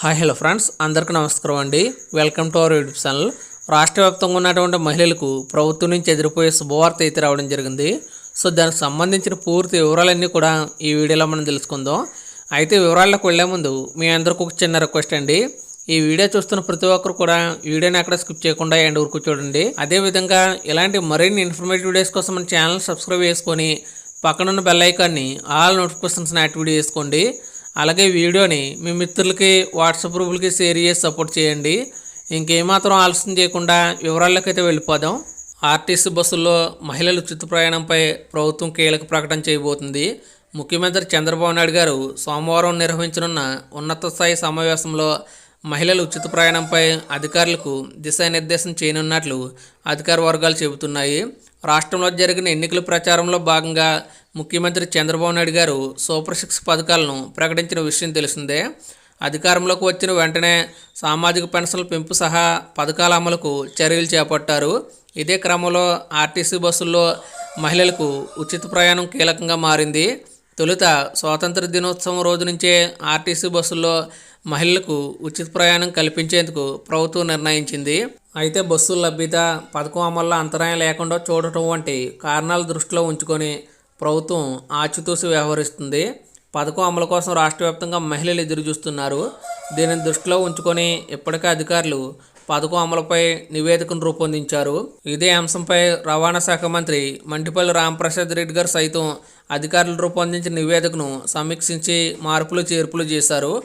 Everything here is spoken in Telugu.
Hi hello friends. అందరికీ నమస్కారం అండి. Welcome to our YouTube channel. రాష్ట్ర వ్యాప్తంగా ఉన్నటువంటి మహిళలకు ప్రభుత్వం నుంచి ఎదిరిపోయే శుభవార్త అయితే రావడం జరిగింది. సో దానికి సంబంధించిన పూర్తి వివరాలన్నీ కూడా ఈ వీడియోలో మనం తెలుసుకుందాం. అయితే వివరాల్లోకి వెళ్ళే ముందు మీ అందరికీ ఒక చిన్న రిక్వెస్ట్ అండి. ఈ వీడియో చూస్తున్న ప్రతి ఒక్కరు కూడా వీడియోని అక్కడ స్కిప్ చేయకుండా ఎండ్ వరకు చూడండి. అదేవిధంగా ఇలాంటి మరిన్ని ఇన్ఫర్మేటివ్ వీడియోస్ కోసం మన ఛానల్ సబ్స్క్రైబ్ చేసుకొని పక్కనున్న బెల్ ఐకాన్ని ఆల్ నోటిఫికేషన్స్ని యాక్టివేట్ చేసుకోండి. అలాగే వీడియోని మీ మిత్రులకి వాట్సాప్ గ్రూపులకి షేర్ చేసి సపోర్ట్ చేయండి. ఇంకేమాత్రం ఆలస్యం చేయకుండా వివరాల్లోకైతే వెళ్ళిపోదాం. ఆర్టీసీ బస్సుల్లో మహిళల ఉచిత ప్రయాణంపై ప్రభుత్వం కీలక ప్రకటన చేయబోతుంది. ముఖ్యమంత్రి చంద్రబాబు నాయుడు గారు సోమవారం నిర్వహించనున్న ఉన్నత స్థాయి సమావేశంలో మహిళల ఉచిత ప్రయాణంపై అధికారులకు దిశానిర్దేశం చేయనున్నట్లు అధికార వర్గాలు చెబుతున్నాయి. రాష్ట్రంలో జరిగిన ఎన్నికల ప్రచారంలో భాగంగా ముఖ్యమంత్రి చంద్రబాబు నాయుడు గారు సూపర్ సిక్స్ పథకాలను ప్రకటించిన విషయం తెలిసిందే. అధికారంలోకి వచ్చిన వెంటనే సామాజిక పెన్షన్ల పెంపు సహా పథకాల అమలుకు చర్యలు చేపట్టారు. ఇదే క్రమంలో ఆర్టీసీ బస్సుల్లో మహిళలకు ఉచిత ప్రయాణం కీలకంగా మారింది. తొలుత స్వాతంత్ర దినోత్సవం రోజు నుంచే ఆర్టీసీ బస్సుల్లో మహిళలకు ఉచిత ప్రయాణం కల్పించేందుకు ప్రభుత్వం నిర్ణయించింది. అయితే బస్సుల లభ్యత పథకం అమల్లో అంతరాయం లేకుండా చూడటం వంటి కారణాలు దృష్టిలో ఉంచుకొని ప్రభుత్వం ఆచితూసి వ్యవహరిస్తుంది. పథకం అమలు కోసం రాష్ట్ర వ్యాప్తంగా మహిళలు ఎదురు చూస్తున్నారు దీనిని దృష్టిలో ఉంచుకొని ఇప్పటికే అధికారులు పథకం అమలుపై నివేదికను రూపొందించారు. ఇదే అంశంపై రవాణా శాఖ మంత్రి మంటిపల్లి రామప్రసాద్ రెడ్డి గారు సైతం అధికారులు రూపొందించిన నివేదికను సమీక్షించి మార్పులు చేర్పులు చేశారు.